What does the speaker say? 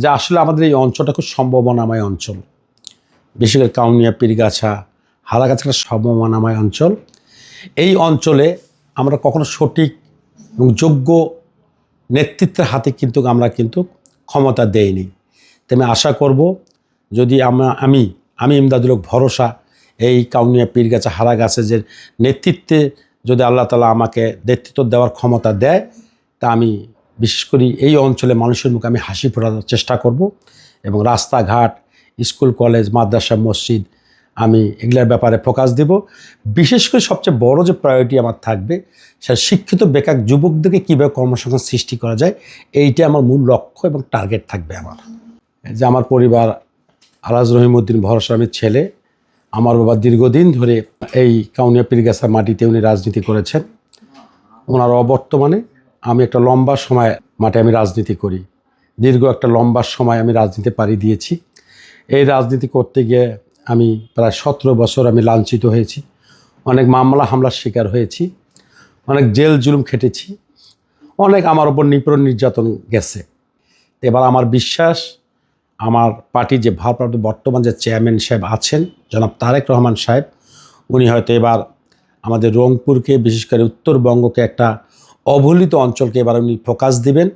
যে আসলে আমাদের এই অঞ্চলটা খুব সম্ভাবনাময় অঞ্চল। বিশেষ করে কাউনিয়া, পীরগাছা, হালাগাছা একটা সম্ভাবনাময় অঞ্চল। এই অঞ্চলে আমরা কখনো সঠিক এবং যোগ্য নেতৃত্বের হাতে কিন্তু আমরা কিন্তু ক্ষমতা দেইনি। আমি আশা করব যদি আমরা আমি আমি ইমদাদুল ভরসা এই কাউনিয়া, পীরগাছা হারাগাছে যে নেতৃত্বে যদি আল্লাহ তালা আমাকে নেতৃত্ব দেওয়ার ক্ষমতা দেয়, তা আমি বিশেষ করে এই অঞ্চলে মানুষের মুখে আমি হাসি ফোটানোর চেষ্টা করব এবং রাস্তাঘাট, স্কুল, কলেজ, মাদ্রাসা, মসজিদ আমি এগুলোর ব্যাপারে ফোকাস দেব। বিশেষ করে সবচেয়ে বড় যে প্রায়োরিটি আমার থাকবে, সেটা শিক্ষিত বেকার যুবকদেরকে কীভাবে কর্মসংস্থান সৃষ্টি করা যায় এইটা আমার মূল লক্ষ্য এবং টার্গেট থাকবে আমার। যে আমার পরিবার আলাজ রহিমউদ্দিন ভরসা আহমেদ ছেলে, আমার বাবা দীর্ঘদিন ধরে এই কাউনিয়া পীরগাছা মাটিতে উনি রাজনীতি করেছেন। ওনার অবর্তমানে আমি একটা লম্বা সময় মাঠে আমি রাজনীতি করি। দীর্ঘ একটা লম্বা সময় আমি রাজনীতি পাড়ি দিয়েছি। এই রাজনীতি করতে গিয়ে আমি প্রায় সতেরো বছর আমি লাঞ্ছিত হয়েছি। অনেক মামলা হামলার শিকার হয়েছি। অনেক জেল জুলুম খেটেছি। অনেক আমার ওপর নিপীড়ন নির্যাতন গেছে। এবার আমার বিশ্বাস, আমার পার্টির যে ভারপ্রাপ্ত বর্তমান যে চেয়ারম্যান সাহেব আছেন, জনাব তারেক রহমান সাহেব, উনি হয়তো এবার আমাদের রংপুরকে, বিশেষ করে উত্তরবঙ্গকে একটা অবহেলিত অঞ্চলকে এবার উনি ফোকাস দিবেন।